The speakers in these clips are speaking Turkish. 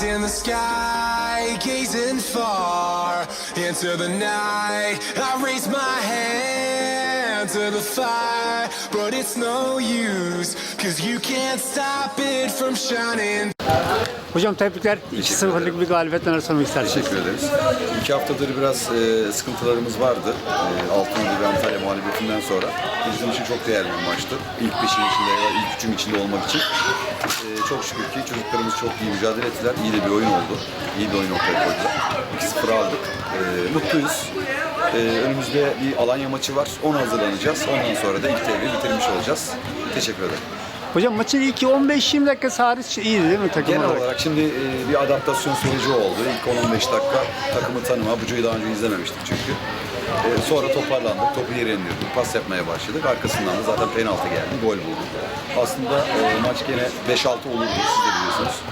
Eyes in the sky, gazing far into the night. I raise my hand to the fire, but it's no use, cause you can't stop it from shining. Hocam tebrikler. 2-0'lık bir galibiyetle söylemek istersiniz? Teşekkür ederiz. İki haftadır biraz e, sıkıntılarımız vardı. E, Altın ve Antalya mağlubiyetinden sonra. Bizim için çok değerli bir maçtı. İlk beşin içinde ya da ilk üçün içinde olmak için. E, çok şükür ki çocuklarımız çok iyi mücadele ettiler. İyi de bir oyun oldu. İyi bir oyun ortaya koydular. 2-0 aldık. E, mutluyuz. E, önümüzde bir Alanya maçı var. Ona hazırlanacağız. Ondan sonra da ilk devreyi bitirmiş olacağız. Teşekkür ederim. Hocam maçın ilk 15-20 dakikası hariç iyiydi değil mi takım Genel olarak? olarak şimdi e, bir adaptasyon süreci oldu. İlk 10-15 dakika takımı tanıma. Bucu'yu daha önce izlememiştik çünkü. E, sonra toparlandık, topu yere indirdik, pas yapmaya başladık. Arkasından da zaten penaltı geldi, gol bulduk. Aslında e, maç gene 5-6 olurdu, siz de biliyorsunuz.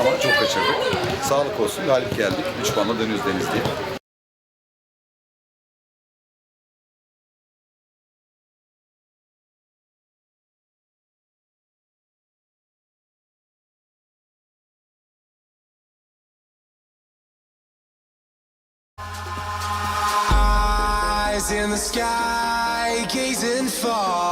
Ama çok kaçırdık. Sağlık olsun, galip geldik. 3 puanla dönüyoruz Denizli'ye. İn the sky, gazing far